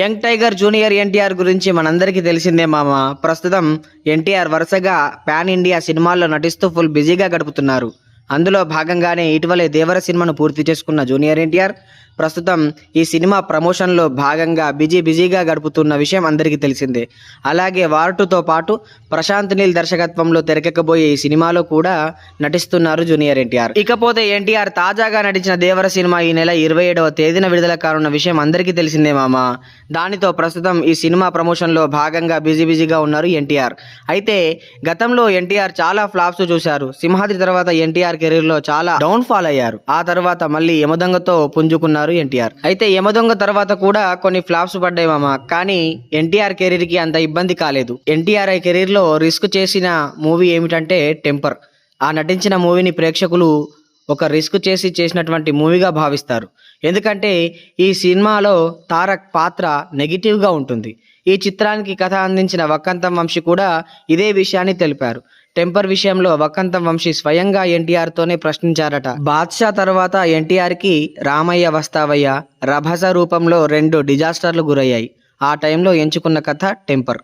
Young tiger junior NTR గురించి మనందరికీ తెలిసిందే మామ. ప్రస్తుతం ఎన్టీఆర్ వరుసగా పాన్ ఇండియా సినిమాల్లో నటిస్తూ ఫుల్ బిజీగా గడుపుతున్నారు. అందులో భాగంగానే ఇటీవలే దేవర సినిమాను పూర్తి చేసుకున్న జూనియర్ ఎన్టీఆర్ ప్రస్తుతం ఈ సినిమా ప్రమోషన్లో భాగంగా బిజీ బిజీగా గడుపుతున్న విషయం అందరికీ తెలిసిందే. అలాగే వార్టుతో పాటు ప్రశాంత్ నీల్ దర్శకత్వంలో తెరకెక్కబోయే ఈ సినిమాలో కూడా నటిస్తున్నారు జూనియర్ ఎన్టీఆర్. ఇకపోతే ఎన్టీఆర్ తాజాగా నటించిన దేవర సినిమా ఈ నెల ఇరవై ఏడవ తేదీన విడుదల కానున్న విషయం అందరికీ తెలిసిందే మామ. దానితో ప్రస్తుతం ఈ సినిమా ప్రమోషన్లో భాగంగా బిజీ బిజీగా ఉన్నారు ఎన్టీఆర్. అయితే గతంలో ఎన్టీఆర్ చాలా ఫ్లాప్స్ చూశారు. సింహాద్రి తర్వాత ఎన్టీఆర్ కెరీర్లో చాలా డౌన్ ఫాల్ అయ్యారు. ఆ తర్వాత మళ్ళీ యమదంగతో పుంజుకున్నారు ఎన్టీఆర్. అయితే యమదొంగ తర్వాత కూడా కొన్ని ఫ్లాప్స్ పడ్డాయి మామ. కానీ ఎన్టీఆర్ కెరీర్కి అంత ఇబ్బంది కాలేదు. ఎన్టీఆర్ కెరీర్లో రిస్క్ చేసిన మూవీ ఏమిటంటే టెంపర్. ఆ నటించిన మూవీని ప్రేక్షకులు ఒక రిస్క్ చేసి చేసినటువంటి మూవీగా భావిస్తారు. ఎందుకంటే ఈ సినిమాలో తారక్ పాత్ర నెగిటివ్గా ఉంటుంది. ఈ చిత్రానికి కథ అందించిన వక్కంతం వంశీ కూడా ఇదే విషయాన్ని తెలిపారు. టెంపర్ విషయంలో వక్కంతం వంశీ స్వయంగా ఎన్టీఆర్తోనే ప్రశ్నించారట. బాద్షా తర్వాత ఎన్టీఆర్కి రామయ్య వస్తావయ్య రభస రూపంలో రెండు డిజాస్టర్లు గురయ్యాయి. ఆ టైంలో ఎంచుకున్న కథ టెంపర్.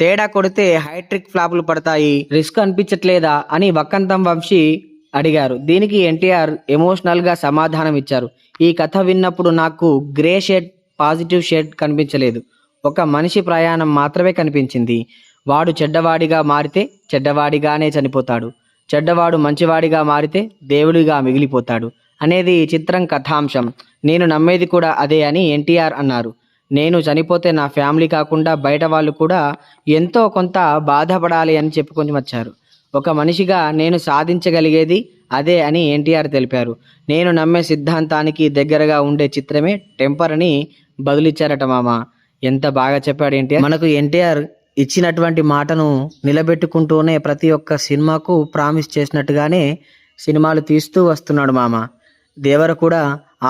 తేడా కొడితే హైట్రిక్ ఫ్లాపులు పడతాయి. రిస్క్ అనిపించట్లేదా అని వక్కంతం వంశీ అడిగారు. దీనికి ఎన్టీఆర్ ఎమోషనల్గా సమాధానం ఇచ్చారు. ఈ కథ విన్నప్పుడు నాకు గ్రే షేడ్ పాజిటివ్ షేడ్ కనిపించలేదు. ఒక మనిషి ప్రయాణం మాత్రమే కనిపించింది. వాడు చెడ్డవాడిగా మారితే చెడ్డవాడిగానే చనిపోతాడు. చెడ్డవాడు మంచివాడిగా మారితే దేవుడిగా మిగిలిపోతాడు అనేది ఈ చిత్రం కథాంశం. నేను నమ్మేది కూడా అదే అని ఎన్టీఆర్ అన్నారు. నేను చనిపోతే నా ఫ్యామిలీ కాకుండా బయట వాళ్ళు కూడా ఎంతో కొంత బాధపడాలి అని చెప్పుకొని వచ్చారు. ఒక మనిషిగా నేను సాధించగలిగేది అదే అని ఎన్టీఆర్ తెలిపారు. నేను నమ్మే సిద్ధాంతానికి దగ్గరగా ఉండే చిత్రమే టెంపర్ అని బదులిచ్చారట మామ. ఎంత బాగా చెప్పాడు ఎన్టీఆర్. మనకు ఎన్టీఆర్ ఇచ్చినటువంటి మాటను నిలబెట్టుకుంటూనే ప్రతి ఒక్క సినిమాకు ప్రామిస్ చేసినట్టుగానే సినిమాలు తీస్తూ వస్తున్నాడు మామ. దేవర కూడా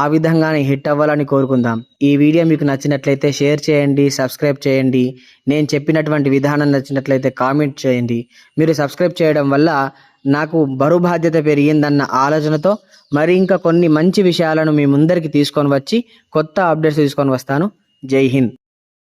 ఆ విధంగానే హిట్ అవ్వాలని కోరుకుందాం. ఈ వీడియో మీకు నచ్చినట్లయితే షేర్ చేయండి సబ్స్క్రైబ్ చేయండి. నేను చెప్పినటువంటి విధానం నచ్చినట్లయితే కామెంట్ చేయండి. మీరు సబ్స్క్రైబ్ చేయడం వల్ల నాకు బరువు బాధ్యత పెరిగిందన్న ఆలోచనతో మరి ఇంకా కొన్ని మంచి విషయాలను మీ ముందరికి తీసుకొని వచ్చి కొత్త అప్డేట్స్ తీసుకొని వస్తాను. జై హింద్.